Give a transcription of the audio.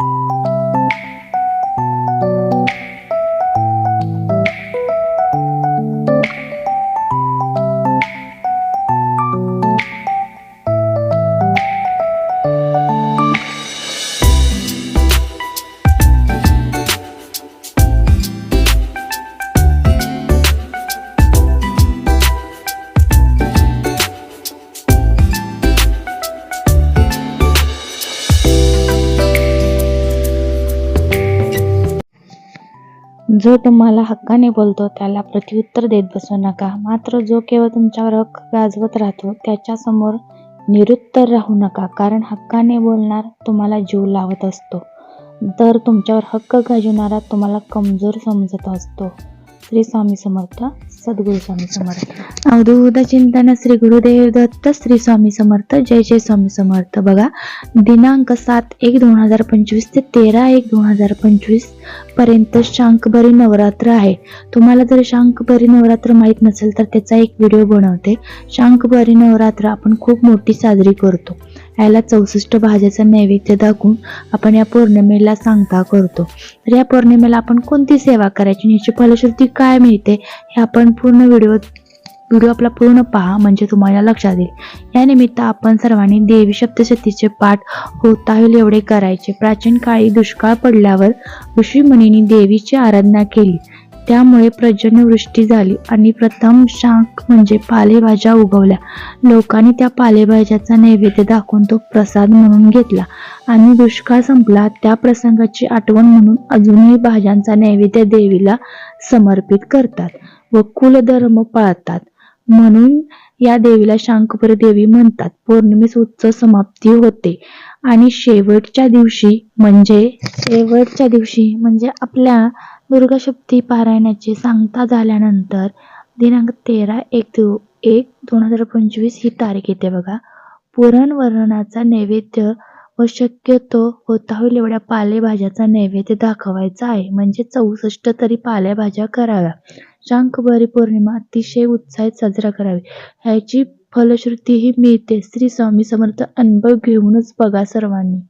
you जो तुम्हाला हक्काने बोलतो त्याला प्रत्युत्तर देत बसू नका. मात्र जो केवळ तुमच्यावर हक्क गाजवत राहतो त्याच्यासमोर निरुत्तर राहू नका कारण हक्काने बोलणार तुम्हाला जीव लावत असतो. तर तुमच्यावर हक्क गाजवणारा तुम्हाला कमजोर समजत असतो. श्री स्वामी समर्थ सद्गुरु स्वामी समर्थ. अवधूत चिंतन श्री गुरुदेव दत्त श्री स्वामी समर्थ जय जय स्वामी समर्थ बघा दिनांक सात एक दोन हजार पंचवीस ते तेरा एक दोन हजार पंचवीसपर्यंत शांकभरी नवरात्र आहे तुम्हाला जर शांकभरी नवरात्र माहीत नसेल तर त्याचा एक व्हिडिओ बनवते शांकभरी नवरात्र आपण खूप मोठी साजरी करतो याला चौसष्ट भाज्याचा नैवेद्य दाखवून आपण या पौर्णिमेला सांगता करतो. तर या पौर्णिमेला आपण कोणती सेवा करायची? याची फलश्रुती काय मिळते? हे आपण पूर्ण व्हिडिओ व्हिडिओ आपला पूर्ण पहा म्हणजे तुम्हाला लक्षात येईल. या निमित्त आपण सर्वांनी देवी सप्तशतीचे पाठ होता होईल एवढे करायचे. प्राचीन काळी दुष्काळ पडल्यावर ऋषीमुनींनी देवीची आराधना केली. त्यामुळे पर्जन्यवृष्टी झाली आणि प्रथम शांक म्हणजे पालेभाज्या उगवल्या. लोकांनी त्या पालेभाज्याचा नैवेद्य दाखवून तो प्रसाद म्हणून घेतला. आणि दुष्काळ संपला त्या प्रसंगाची आठवण म्हणून अजूनही भाज्यांचा नैवेद्य देवीला समर्पित करतात व कुलधर्म पाळतात. म्हणून या देवीला शांकपर देवी म्हणतात. पौर्णिमेस उत्सव समाप्ती होते आणि शेवटच्या दिवशी म्हणजे शेवटच्या दिवशी म्हणजे आपल्या दुर्गाशप्ती पारायणाची सांगता झाल्यानंतर दिनांक तेरा एक दो एक दोन हजार पंचवीस ही तारीख येते बघा. पुरण वर्णनाचा नैवेद्य व शक्यतो होता होईल एवढ्या पालेभाज्याचा नैवेद्य दाखवायचा आहे. म्हणजे चौसष्ट तरी पालेभाज्या कराव्या. शांकभरी पौर्णिमा अतिशय उत्साहित साजरा करावी. ह्याची फलश्रुतीही मिळते. श्री स्वामी समर्थ अनुभव घेऊनच बघा सर्वांनी.